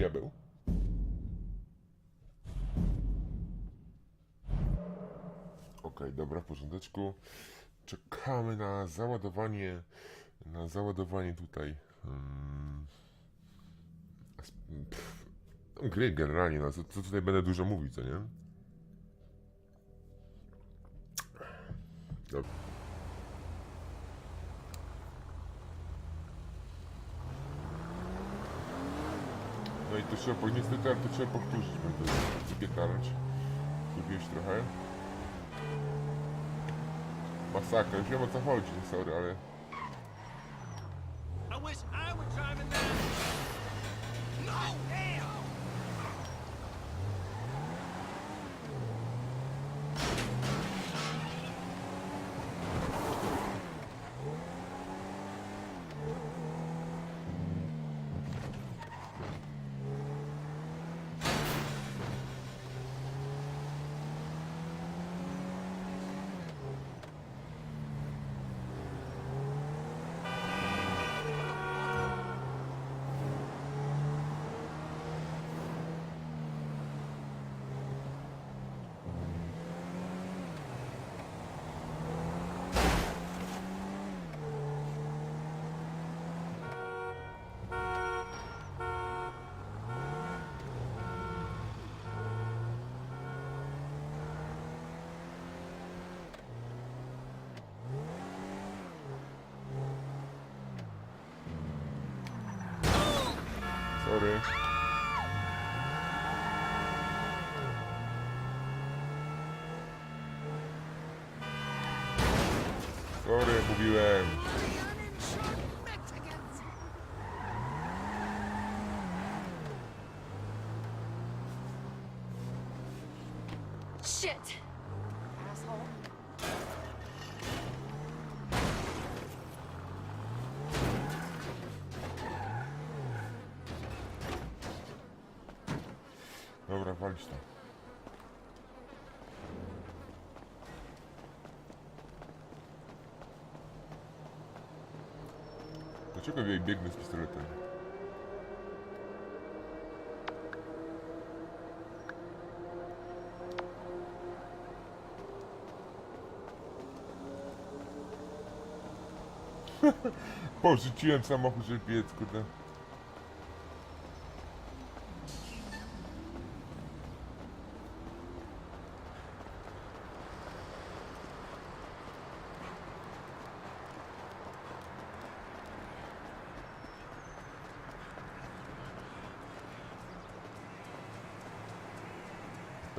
diabeł? Okej, dobra, w porządeczku. Czekamy na załadowanie, na załadowanie tutaj hmm, pff, gry generalnie, no co, co tutaj będę dużo mówić, co nie? Dobra. No i to trzeba, niestety, ale to trzeba powtórzyć, będę wypietalać. Lubiłeś trochę. Masakra, już wiem o co chodzi, sorry, ale... Sorry, mówiłem. А чё как я бегаю с пистолетами? Боже, чем сама хуже петь куда?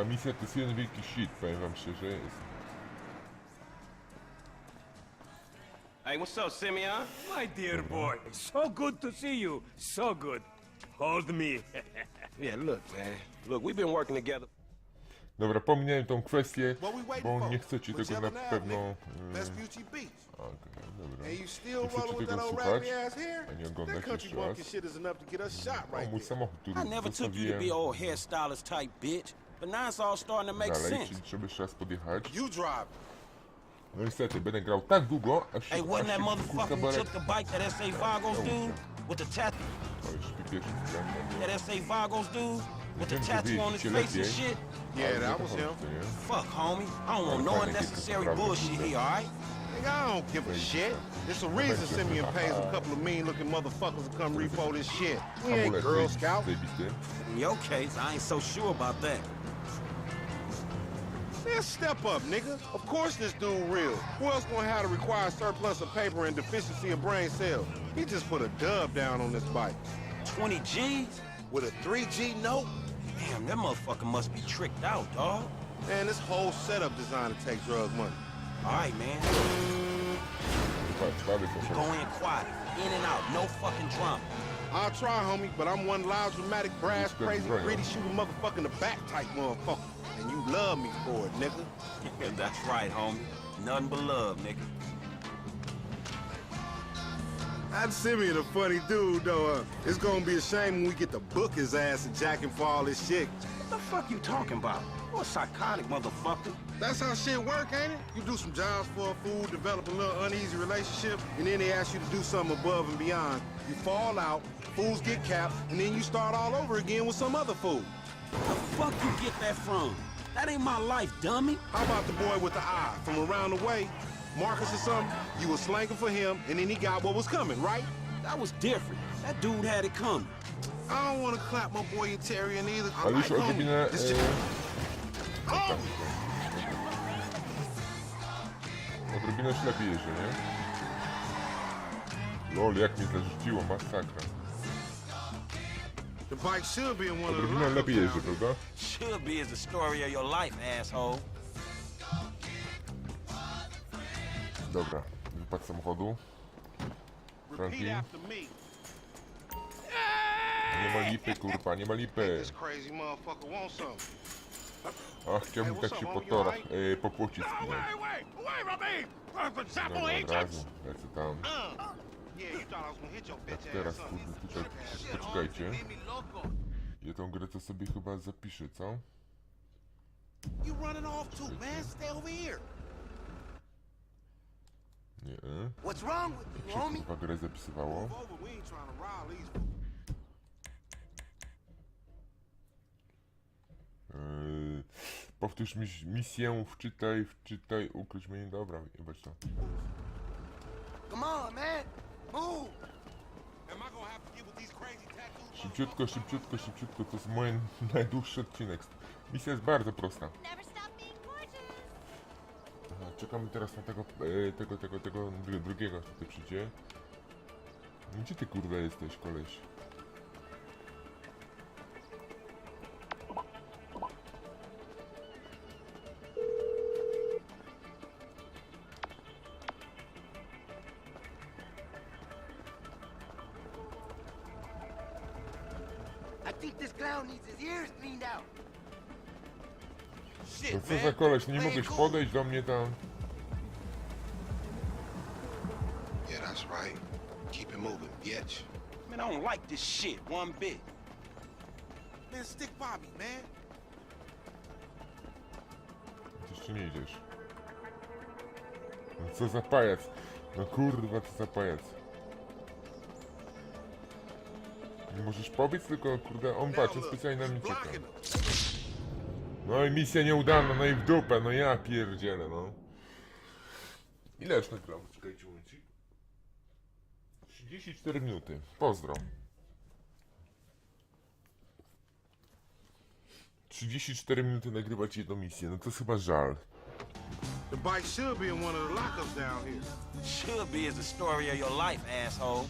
Ta misja to jest jeden wielki shit, powiem wam szczerze jest. Hey, what's up, Simeon? My dear boy, so good to see you. So good. Hold me. yeah, look, man. Look, we've been working together. Dobra, pominąłem tą kwestię, bo nie chcecie tego na pewno... E, yy... Okay, dobra. Nie chcecie tego słuchać, ani oglądać jeszcze raz. O, mój samochód, który. Old hairstylist type bitch, but now it's all starting to make dalej, sense. czyli trzeba jeszcze raz podjechać. You drive. No niestety, będę grał tak długo, aż się, Hey, wasn't aż that motherfucker who took the bike, that S.A. Vagos dude? With the tattoo, O, już mi that S.A. Vagos dude? With the tattoo on his face and shit? Yeah, that was him. Fuck, homie. I don't want no unnecessary bullshit here, alright? Nigga, I don't give a shit. There's a reason Simeon pays a couple of mean looking motherfuckers to come repo this shit. We ain't Girl zaj- Scout. In your case, I ain't so sure about that. Man, step up, nigga. Of course this dude real. Who else gonna have to require surplus of paper and deficiency of brain cells? He just put a dub down on this bike. 20 G's? With a 3G note? Damn, that motherfucker must be tricked out, dog. Man, this whole setup designed to take drug money. Alright, man. Chyba sprawy są Go in quiet. In and out. No fucking drama. I'll try, homie, but I'm one loud, dramatic, brass, crazy, greedy, shooting motherfucker in the back type motherfucker. You love me for it, nigga. That's right, homie. Nothing but love, nigga. That Simeon a funny dude, though. Uh, it's gonna be a shame when we get to book his ass and jack him for all this shit. What the fuck you talking about? You a psychotic motherfucker. That's how shit work, ain't it? You do some jobs for a fool, develop a little uneasy relationship, and then they ask you to do something above and beyond. You fall out, fools get capped, and then you start all over again with some other fool. Where the fuck you get that from? That ain't my life, dummy. How about the boy with the eye from around the way? Marcus or something? You was slanking for him, and then he got what was coming, right? That was different. That dude had it coming. I don't want to clap my boy Etarian either. I Ale like już homie. odrobinę... This uh, shit- tak, Homie! odrobinę ślepiej jeżdżę, nie? Lol, jak mnie zarzuciło, masakra. The bike should be in one of the Odrobinę lepiej here. prawda? Should be is the story of your life, asshole. Dobra, wypad samochodu. Repeat Franklin. after me. Nie ma lipy, kurwa, nie ma lipy. This crazy motherfucker wants something. A chciałbym tak się po torach, e, po płocie No, spinać. wait, wait from me! From Zappo Dobra, od razu, lecę tam. Uh. Tak teraz, kurwa, tutaj, poczekajcie. Ja tą grę to sobie chyba zapiszę, co? Nie, e. Chyba grę zapisywało. Eee, powtórz mi misję, wczytaj, wczytaj, ukryć mnie. Dobra, jebać to. Come on, man! Szybciutko, szybciutko, szybciutko. To jest mój najdłuższy odcinek. Misja jest bardzo prosta. Aha, czekamy teraz na tego, e, tego, tego, tego dru- drugiego, tutaj przyjdzie. Gdzie ty kurwa jesteś, koleś? Think this clown needs his ears cleaned out. No Shit, co za man. koleś, nie mogłeś podejść do mnie tam? Yeah, that's right. Keep it moving, bitch. Man, I don't like this shit one bit. Man, stick by me, man. Jeszcze nie idziesz. No co za pajac? No kurwa, co za pajac? Nie możesz pobiec, tylko kurde, on patrzy specjalnie na mnie czeka. No i misja nieudana, no i w dupę, no ja pierdzielę, no. Ile już nagrałem? Czekajcie momencik. 34 minuty. Pozdro. 34 minuty nagrywać jedną misję, no to jest chyba żal. The bike should be in one of the lockups down here. Should be is the story of your life, asshole.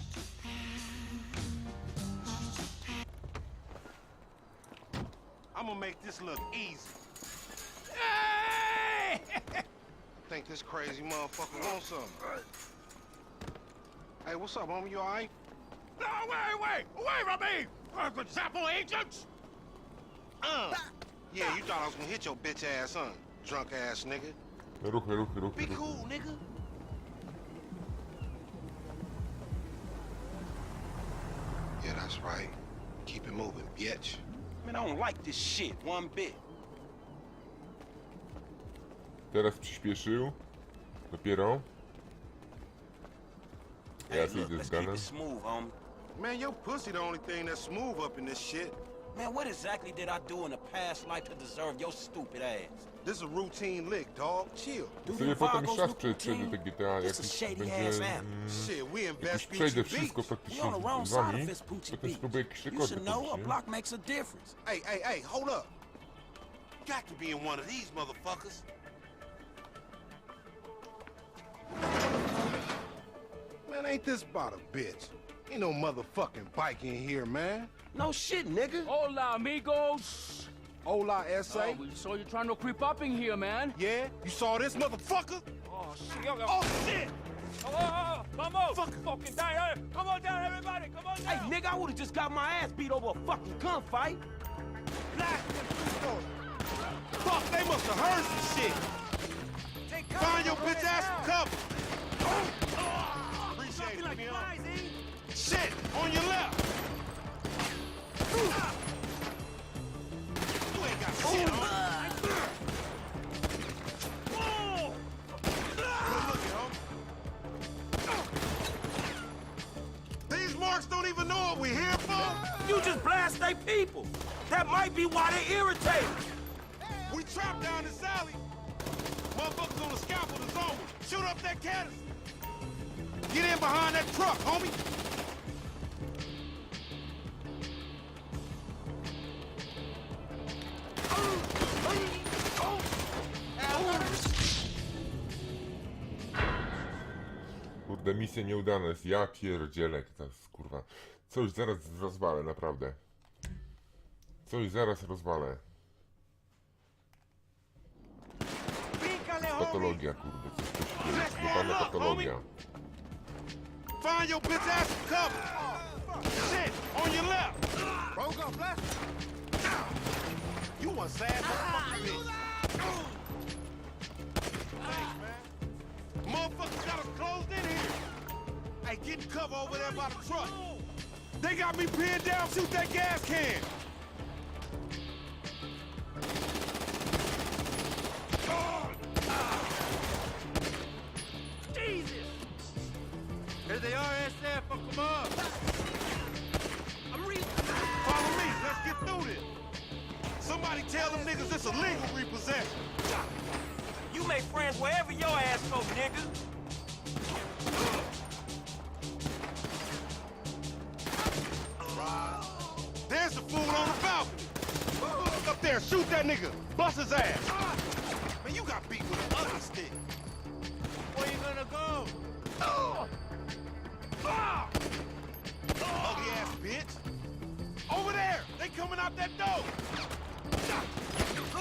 I'm gonna make this look easy. Hey! Think this crazy motherfucker uh, wants something. Uh. Hey, what's up, homie? You alright? No, wait, wait, away from me! I'm from Zappo Agents! Uh. uh. Yeah, you thought I was gonna hit your bitch ass, huh? Drunk ass nigga. Ruchy, ruchy, ruchy, Be ruchy. cool, nigga. Yeah, that's right. Keep it moving, bitch. Man, I don't like this shit one bit. Teraz przyspieszył. Dopiero. Hey, Ja sobie look, idę let's z keep it smooth, homie. Man, your pussy the only thing that's smooth up in this shit. Man, what exactly did I do in the past life to deserve your stupid ass? This is a routine lick, dog. Chill. Do Sobie the potem Vagos czas look prze- przejdę routine? do GTA, This a jakiś shady będzie... ass app. Mm, Shit, we jak invest już przejdę Beach. wszystko We praktycznie on the wrong z side of wami, Vespucci potem Beach. spróbuję jakiś You rekord should know a pobić, block makes a difference. Hey, hey, hey, hold up. Got to be in one of these motherfuckers. Man, ain't this about a bitch? Ain't no motherfucking bike in here, man. No shit, nigga. Hola, amigos! Hola, S.A. Oh, we saw you trying to creep up in here, man. Yeah? You saw this motherfucker? Oh, shit! Oh, shit! Oh, oh, oh, vamos! Fuck. Fucking down! Hey, Come on down, everybody! Come on down. Hey, down! nigga, I would've just got my ass beat over a fucking gunfight. Black Fuck, they must have heard some shit. Take Find your bitch ahead ass now. some cover. Appreciate Fucking it, like flies, eh? Shit, on your left. These marks don't even know what we're here for. You just blast they people. That might be why they irritated. We trapped down this alley. Motherfuckers on the scaffold is on. Shoot up that canister. Get in behind that truck, homie. Kurde, misja nieudana jest. Ja pierdzielę, to jest kurwa. Coś zaraz rozwalę, naprawdę. Coś zaraz rozwalę. Patologia, kurde, coś tu się dzieje. Patologia. Find your bitch ass cover. Shit, on your left. Broke up left. You want sad motherfucking bitch. Motherfuckers got us closed in here. Hey, get in cover over there by the truck. They got me pinned down. Shoot that gas can. Jesus! Here they are, SF. Fuck them up. I'm re- Follow me. Let's get through this. Somebody tell them niggas it's a illegal repossession. You make friends wherever your ass go, nigga. There's the fool on the balcony. Up there, shoot that nigga. Bust his ass. Man, you got beat with an ugly stick. Where you gonna go? Ugly ass bitch. Over there. They coming out that door. Get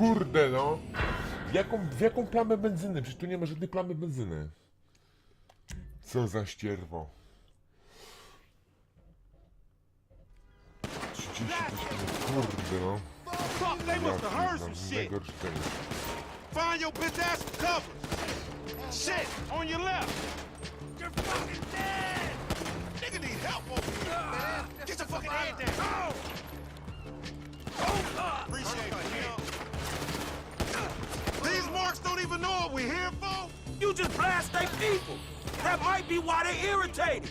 kurde, no. W jaką, w jaką plamę benzyny? Przecież tu nie ma żadnej plamy benzyny. Co za ścierwo. 30 kurde, no. Fuck, they must have heard some shit. Najgorszy ten. Find your bitch ass some cover. Shit, on your left. You're fucking dead! Nigga need help over here. Get your fucking head down. Appreciate it, man. These marks don't even know what we're here for. You just blast they people. That might be why they're irritated.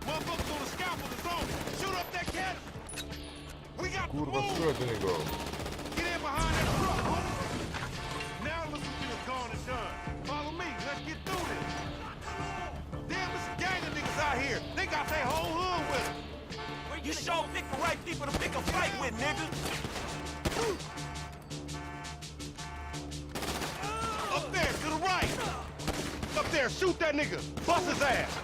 Motherfuckers on the scaffold is on. Shoot up that canister. We got to move. strzelę do niego. Get in behind that truck, homie. Now look what you have gone and done. Follow me. Let's get through this. Damn, there's a gang of niggas out here. They got their whole hood with them. You sure pick the right people to pick a fight with, nigga. Shoot that nigga. Bust his ass.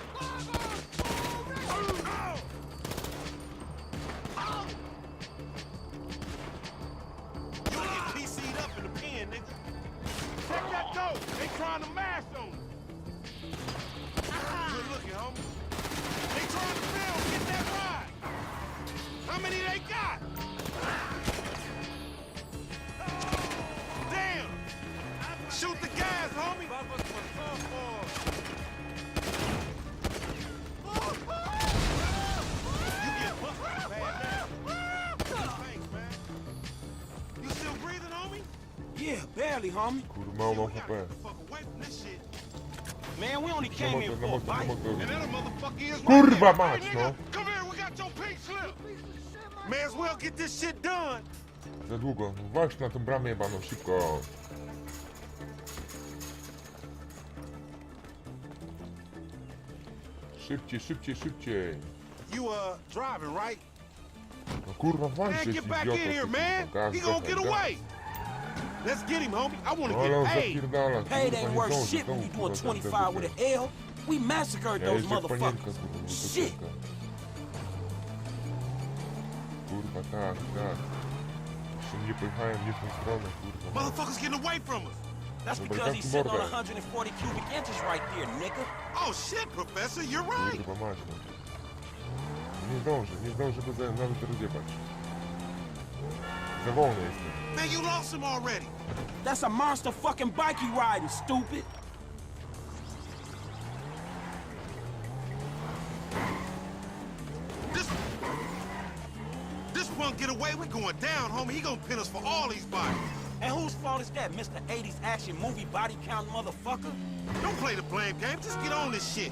Barely, homie. Kurwa, mało mam HP. Man, we only came here for a bite. And that a motherfucker is right Kurwa mać, no. Come here, we got your pink slip. May as well get this shit done. Za długo. No Właśnie na tą bramę jebaną, szybko. Szybciej, szybciej, szybciej. You, uh, driving, right? No kurwa, Man, właśnie get back in here, man. He gonna get away. Let's get him, homie. I wanna No ale on get paid. zapierdala, Paid ain't worth shit when znowu, you doing 25 with ten- an L. We massacred those jeżdżę jak panienka, motherfuckers. Shit. Kurwa, tak, tak. Jeszcze nie pojechałem nie w tą stronę, kurwa. Motherfuckers getting away from us. That's Well, because he's sitting on 140 cubic inches right there, nigga. Oh shit, Professor, you're right. Kurwa, mać, no. Nie zdążę, nie zdążę go nawet rozjebać. Za wolny jestem. Man, you lost him already. That's a monster fucking bike you riding, stupid. This... This punk get away, we're going down, homie. He gonna pin us for all these bodies. And whose fault is that, Mr. 80s action movie body count motherfucker? Don't play the blame game, just get on this shit.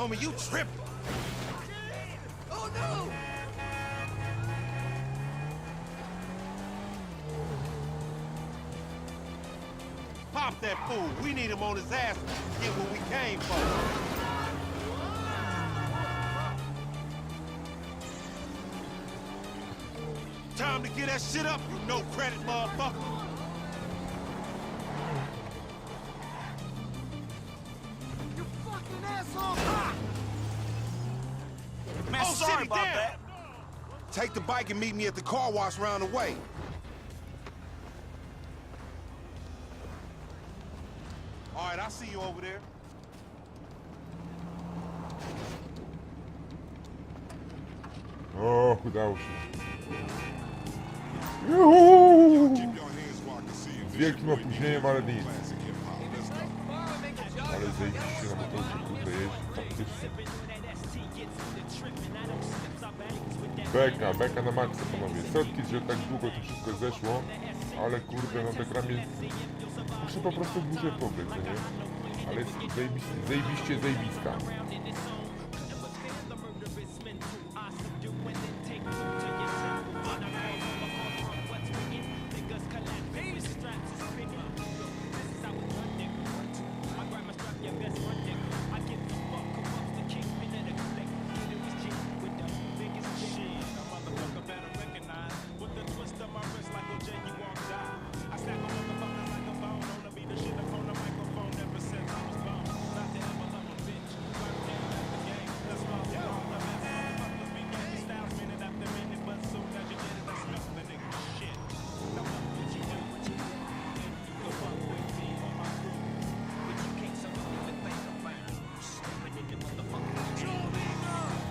Homie, you tripping. Oh no! Pop that fool. We need him on his ass to get what we came for. Time to get that shit up, you no credit motherfucker. Take the bike and meet me at the car wash round the way. All right, I'll see you over there. O, udało się. Juhu! Z wielkim opóźnieniem, ale nic. Ale zajebiście na motorze, kurde, jeździ faktycznie. Beka, beka na maksa, panowie. Sorki, że tak długo to wszystko zeszło, ale kurde, no tak ramię... Muszę po prostu dłużej pobyć, co nie? Ale jest zajebiście, zajebiście zajebista.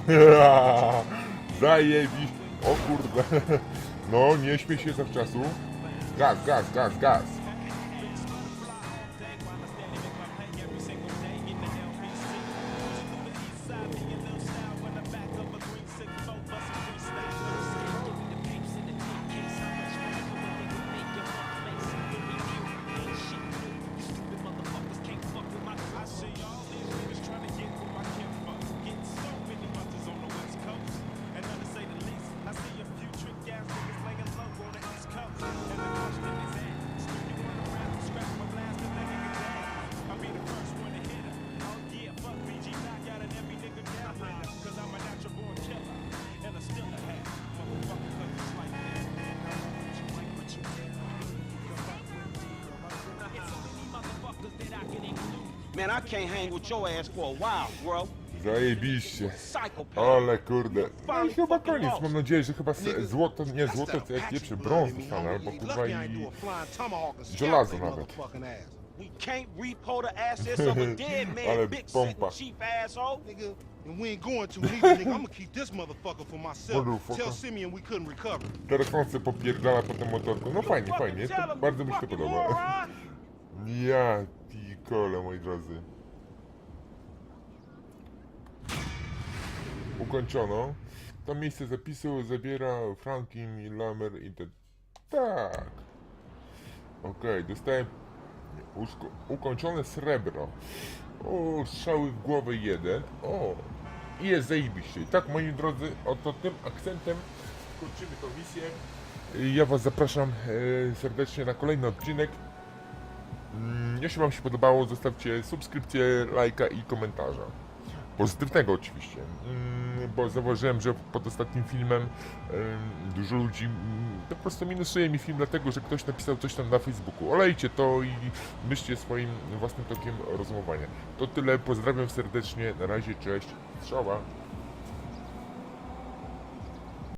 Zajebiście. O kurde. No, nie śmiej się zawczasu. Gaz, gaz, gaz, gaz. Man, I can't hang with your ass for a while, bro. Zajebiście. Ale kurde. No i chyba koniec. Mam nadzieję, że chyba złoto, nie złoto, to jak lepszy brąz dostanę, albo kurwa i żelazo nawet. Ale pompa. Teraz on sobie popierdala po tym motorku. No fajnie, fajnie. To, bardzo mi się to podoba. Ja kole, moi drodzy. Ukończono. To miejsce zapisu zabiera Franklin Lamer i te... Tak. Okej, dostałem usko- ukończone srebro. O, strzały w głowę jeden. O, i jest zajebiście. Tak, moi drodzy, oto tym akcentem kończymy tą misję. Ja was zapraszam e, serdecznie na kolejny odcinek. Mm, Jeśli Wam się podobało, zostawcie subskrypcję, lajka i komentarza. Pozytywnego oczywiście, Mm, bo zauważyłem, że pod ostatnim filmem em, dużo ludzi mm, po prostu minusuje mi film, dlatego że ktoś napisał coś tam na Facebooku. Olejcie to i myślcie swoim własnym tokiem rozumowania. To tyle, pozdrawiam serdecznie, na razie, cześć, strzała.